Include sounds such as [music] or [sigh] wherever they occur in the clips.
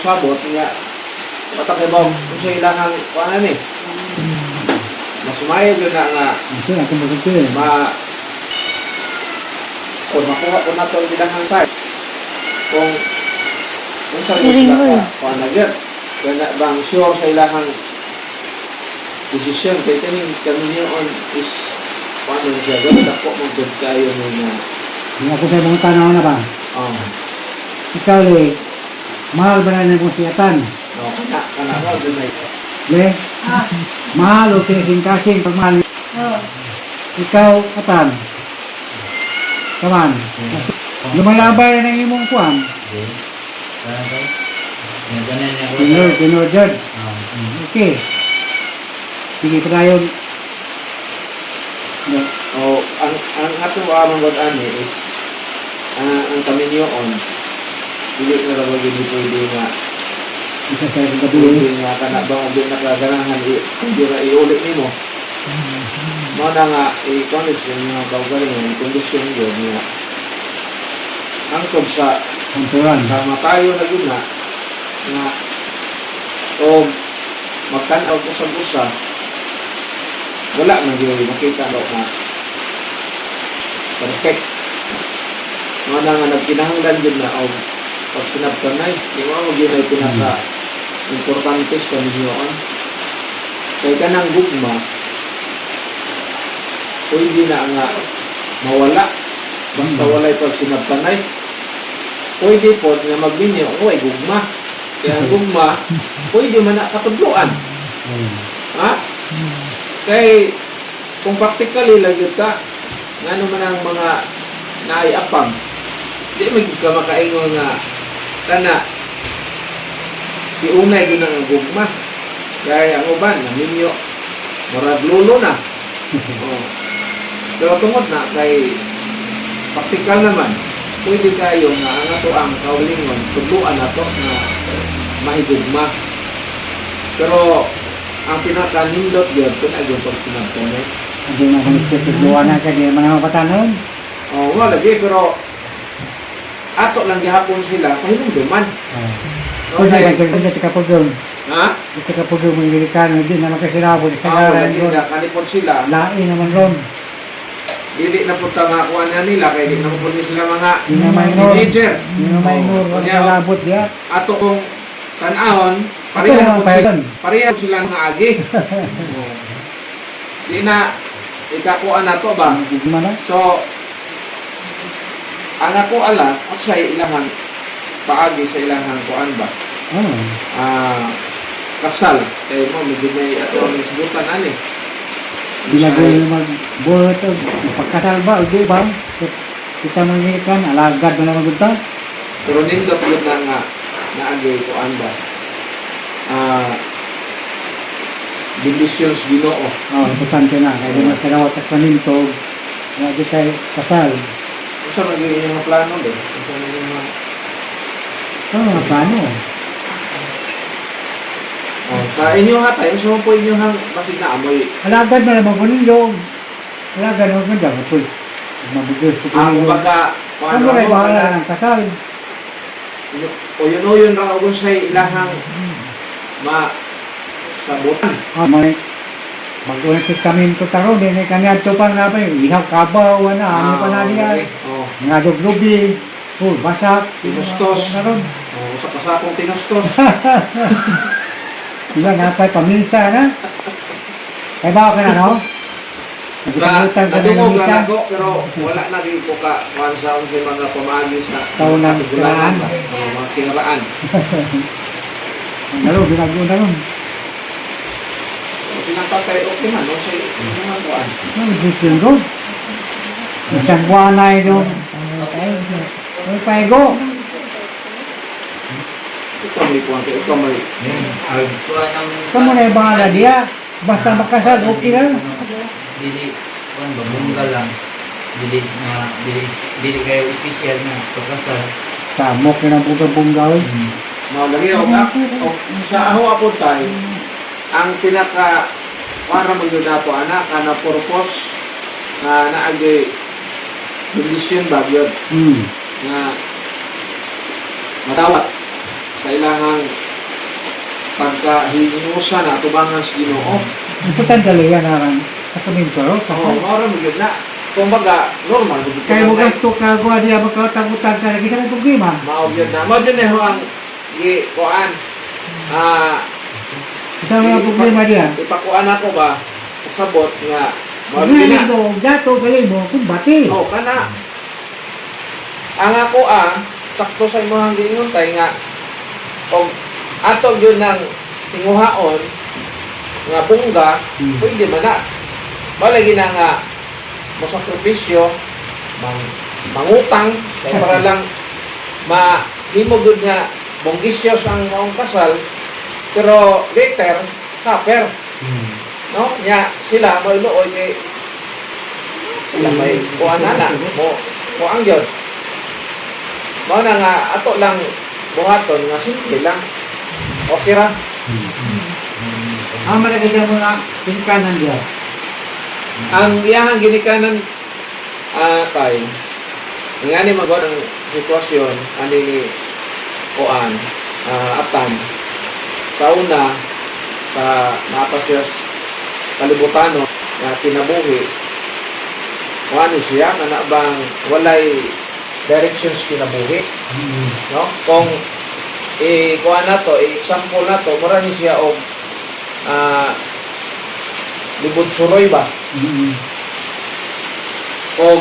sabot-sabot nga ba kung sa ilangang kuanan ni. Mas mayo gyud na nga Kasi ako magkito eh. ma kung makuha ko na ito ang ilangang side. Kung kung sa mo sila eh. kuanan gyud. Kaya na bang sure sa ilangang decision kay kaning kamilyon is paano siya ganun ako mong good kayo mo nga Hindi ako sa ibang tanaw na ba? um, Ikaw le, mahal ba na ng siyatan? no, kana kana ay Le, mahal o kasing-kasing pag mahal. Ikaw, atan. Kaman. Lumalabay na ng imong kuhan. Tinor, tinor, Jod. Okay. Sige pa tayo. No. oh ang ang ato amang god ani is ah, ang kamilyon dili na ra bagay ni pwede nga. Isa sa gabi. pwede nga kana ba ang di nakaganahan i hindi ra iuli nimo mo. Na nga i condition nga kaugaling nga condition gyud nga. Angkod sa Kanturan. Tama tayo na yun na na o magkanaw ko sa busa wala na yun makita daw na perfect. Mga na nga nagkinahanglan yun na o pag sinabtanay di mo mo yun ay pinaka importante sa kanilyoon kay kanang gugma pwede na nga mawala basta walay pag sinabtanay pwede po nga magminyo o ay gugma. Kaya ang gugma [laughs] pwede man na katudloan. Ayun. ha kay kung practically lang yun ka nga ano man ang mga naiapang di may ka makaingon nga kana iunay yun ang gugma. Kaya ang uban naminyo. Marag lulo na. [laughs] Oh. pero tungod na kay practical naman pwede kayo nga ang ato ang kaulingon tudluan nato na mahigugma pero ang pinaka-nindot yun kung ay yung pagsinagpunay Hindi na kung tutuluan na ka, di naman naman patanon. Oo, oh, lagi, pero ato lang gihapon sila, pahinumduman. Pwede ka kung sa kapagong. Ha? Sa kapagong mga Amerikano, hindi naman kasi. Sa Oo, karan lagi doon. na kanipon sila. Lain naman ron. Dili na punta nga kuha na nila, kaya di na po sila mga Hindi na teenager. Hindi na minor. Oo, Wala kaya, nabot diya. Ato kong tanahon, pareha naman pareha sila ng agi. [laughs] Oo. Di na, ikakuha na to ba? Hindi na. So, ang ako ala, at sa ilangan, paagi sa ilangan kuan ba? Oo. Ah, kasal. Kaya mo, medyo may ato ang isbutan ani. Bila ko magbuhat o pagkasal ba, o di ba? Kita mangikan, alagad mo naman gudta. Pero nindot yun na nga, naagi kuan ba? Ah, benditions ginoo. Oo, importante na. Kaya di magkarawat at panintog. Kaya di tayo kasal. Kung sa magiging yung mga plano din. Kung sa magiging mga... Oo, oh, paano? Oh, sa inyo hatay, so po inyo hang basig na amoy. Alagad mo naman panintog. Alagad mo naman dyan. Apoy. Mabugos ko Ako pinintog. baka, Ano rin, bahala ng kasal. o yun o yun lang ako sa ilahang ma sabutan. Ah, may mag-ulit kami ito taro, din ay kanya ito pa nga pa. Ihaw kabaw, ano, ano pa na niya. Oh, Nga duglubi, oh, basak. Tinustos. Naroon. oh, sa kasakong tinustos. [laughs] Diba, napay paminsa na. Kaya ba ka na, no? Sa Nagkakalitan ka na ng na nako, pero wala na rin ko ka sa unsa mga pamagi sa Taon ng. Oh, mga kinaraan. [laughs] Naroon, binago na ron. So, sinapatay, okay man, no? Sa mga kuhan. Ano, gusto yun ron? Isang buwan na yun. Ay, paigo. Ikaw may kuhan ka, ikaw may... Kamu na yung bahala diya. Basta makasal, okay na. Dili, kuan ba, munggal lang. Dili na, dili, dili kayo official na pagkasal. Samok na ng bugabunggaw. Hmm. Mga lagi ako na, o, sa aho ako tayo, ang pinaka para mo yun nato anak, ana purpose na naagi bendisyon ba yun Hmm. na matawat sa kailangan pagkahinusa na tubangan sa Ginoo. Ito tandali yan aran. Sa kaminto. Oo, mao ra gyud na. Kumbaga, normal Kaya mo gasto ka gawa diya magkatag-utag ka lagi ng problema. Mao gyud na. Mao gyud na ang kuan. Ah, Isa mga problema diya. ipakuan ako ba sabot nga gyud na. mo, dato gali mo, kung bati. Oh, kana. Ang ako ah, sakto sa imong giingon tay nga og ato gyud nang tinguhaon nga bungga, Hmm. pwede man na. Malagi na nga masakripisyo, mang mangutang kay para [laughs] lang ma himo gud nga bonggisyos ang maong kasal pero later kaper no? Nya sila mo iluoy kay sila may kuha na na. Mo mo ang yun. Mo na nga ato lang buhaton nga simple lang. Okay ra? Ang malaki dyan mga pinkanan diya. ang iyahang ginikanan ah kay nga ni magod ang sitwasyon ani ni kuan ah, atan. Sa una sa napasyas kalibutano nga kinabuhi. Ano siya? Nga na bang walay directions kinabuhi? No? Kung i kuha na to i-example na to mura ni siya og ah libod suroy ba? Kung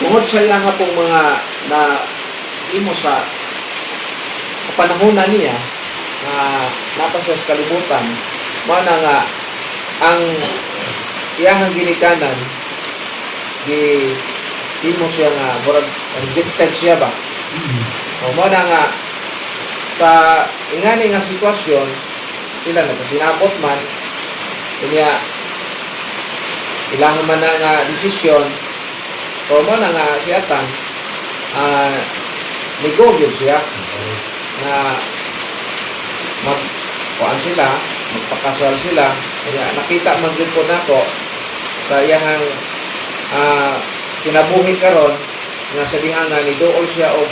tungod sa iya nga pong mga na imo sa kapanahonan niya na napasa sa kalibutan mo na nga ang iyang ginikanan di imo siya nga murag rejected siya ba? O mo na nga sa ingani nga sitwasyon sila nagkasinabot man kanya ilangan man na nga desisyon o mo na nga si Atan ah nigo gyud siya na mag kuan sila magpakasal sila. Kaya nakita man gyud ko nako sa iyang ah kinabuhi karon nga sa dihangan ni dool siya og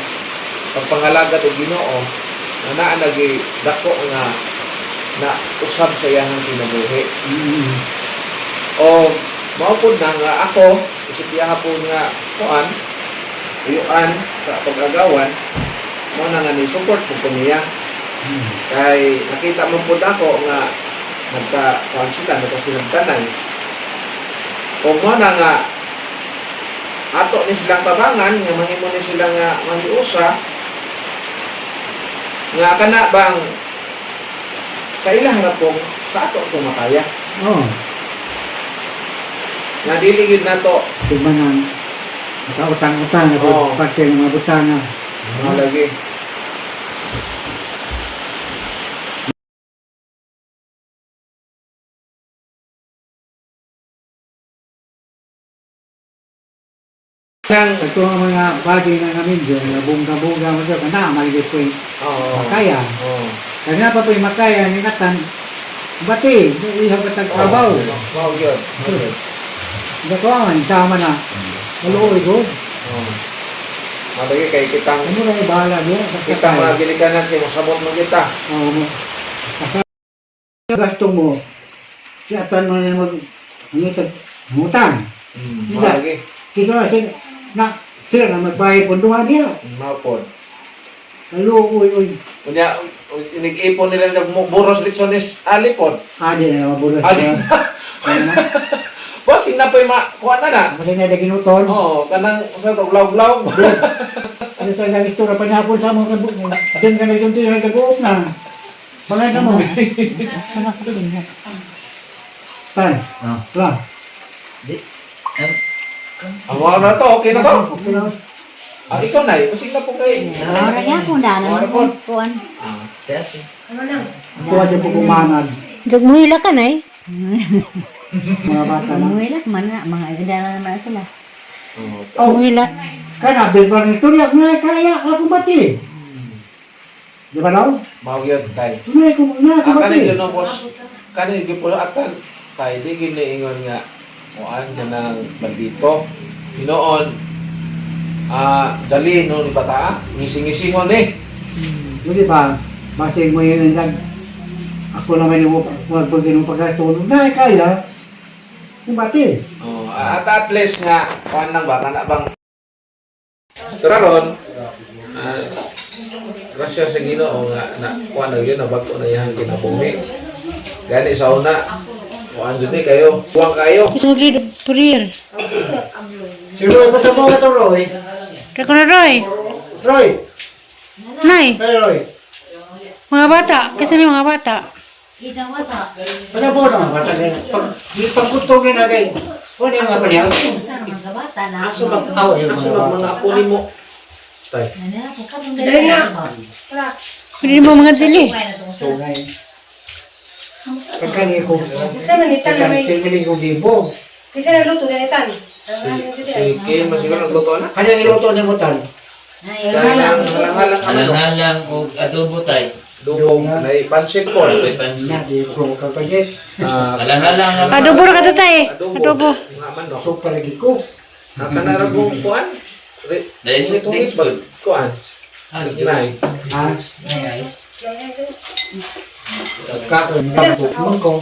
pagpangalagat og Ginoo na naa nagi dako nga na usab sa iyang kinabuhi. O maupod na nga ako isip iya hapon nga kuan uyuan sa pag-agawan mo na nga ni support po ko niya kay nakita mo po ako nga nagka kuan sila nagkasinagtanay o mo na nga ato ni silang tabangan nga mahimo ni sila nga mangiusa nga kana bang sa ilang rapong sa ato ito makaya Oo. nga dili gyud nato Tumanan. Nakautang-utang ako. Oo. Parte ng mga butana. mga lagi nang Ito ang mga bagay na namin dyan. na Bunga-bunga mo dyan. Na, maligit ko yung oh, makaya. oh. Kaya nga pa po yung makaya ni Natan. Bati. Ihaw ka tag-abaw. Wow, yun. Hindi ko ang tama na. Maluoy ko. Malagi kay kitang Ano na yung bahala niya? kita mga gilikanan kay masabot mo kita. Oo mo. Kasi gasto mo. Si Atan mo na mag ngitag ngutang. Mm. Hindi. Malagi. Kito na sila na sila na magbayad punduhan niya. Mapod. Kaluoy oy. Kunya inig-ipon nila ng buros litsones alipod. Adi na Adi siya. Kaya Bossing na po yung ma kuha na na. Kasi na ginuton. Oo, kanang sa uglaw-uglaw. Ano sa lang istura pa niya sa mga kabuk niya. Doon ka na yung tira nag-uop na. Bagay ka mo. Anak ko din niya. Tan. Ah. Wala. Di, Ang mga na to, okay na to. Okay na. Ah, ikaw na, pasing na po kay. Ora niya kung dana mo po. kuan. Ah, siya si. Tuwa dyan po kumanad. Jog muhila ka na eh. Mga bata na. Muhila man nga mga naman sila. oo. Oh, Muhila. Kana, bilbar ng istorya. Nga kaya ako bati. Di ba daw? Na ako Ah, bati. kanin yun ang boss. Kanin yun po atan. Kay, di giniingon nga. Kuan ka ng bandito. Hinoon, ah, dali no ni bata, ngisi-ngisihon eh. Hindi ba? Masig mo yun lang. Ako naman yung magpagin mo pagkatulog na kaya. Yung bati. Oh, at at least nga, kuan lang ba, kana bang Pero ron, ah, grasya sa Ginoo nga na kuan na yun, nabago na yan kinabuhi. Gani sa una, jud ni kayo, kuwang kayo. Isang lead prayer. Si Roy, punta mo ka to Roy. Reko na Roy. Roy! Nay, Hey Roy! mga bata. Kasi may mga bata. Ano po naman bata kayo? Pag ipagkutong na natin. Ano yung mga panyag? Aso bang Aw, yung aso mga bang mga apo nimo? Tay. Pwede mo mga sili. tungay. Pagkani ko. Kita manitan na may... Pagkani ko gibo. Kasi nagluto na itan. Si si Kim masiguro nagluto na. Ano yung iluto ni Mutan? Kailang halang-halang ang ano, Alang-alang o adobo tay. dugong na pansit ko. May pansin. Na, di ko kapagit. Ah, Alang-alang ang Adobo na ka to tay. adobo. Adobo. Nga man no. So, palagi ko. Nakanara ko kuan. Re- Dahil sa next isbag, kuan. Ignay. Ha? Nice. Kakon, pagkutong ko.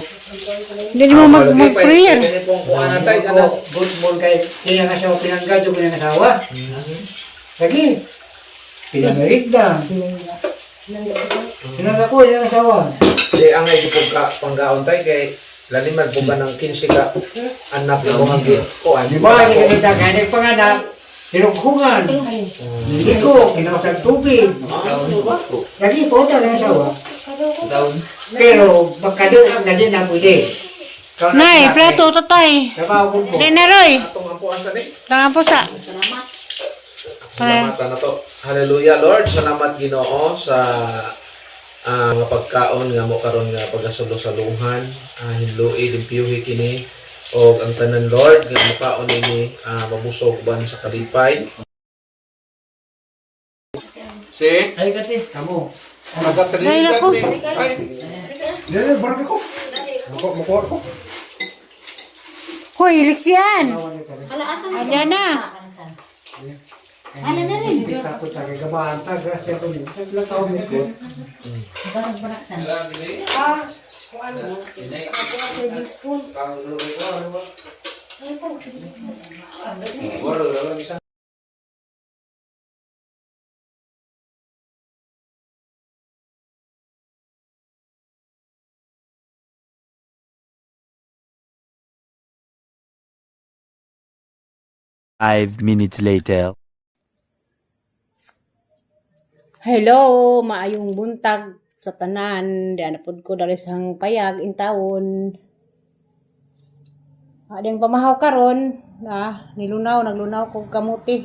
Hindi mo mag, mag prayer. Kanya pong kuan na tayo, Ano? Good mo kay kaya nga siya pinanggadyo ko ng asawa. Lagi. Pinangarigda. Pinangako yung asawa. Di ang ay po ka panggaon tayo kay lalimag po ba ng 15 ka anak mo ang kuan. Di ba, hindi ka nagdaganag panganak. Tinugkungan. Hindi ko, kinakasang tubig. Lagi po ito ng asawa. Taon. Pero, magkado lang na din na pwede. Nay, plato to tay. Trabaho ko po. Atong ang kuan sa ni. Langan po sa. Salamat na to. Hallelujah Lord, salamat Ginoo sa ah, mga pagkaon nga mo karon nga pagasulo sa luhan, uh, hinlui dimpiyuhi kini o ang tanan Lord nga mukaon ini ah, mabusog ban sa kalipay. Si Ay, kati. Kamu. Ay, naku. Ay, Dili, barang ako. Mako, mako ako. Hoy, Ilis yan. Ayan na. Ano na rin? Hindi takot sa kagabahan. Tagrasya ko niyo. Sa taon mo ko. Five minutes later. Hello, maayong buntag sa tanan. Di anapod ko dali sang payag in taon. Ading pamahaw karon, ah, nilunaw, naglunaw kog kamuti.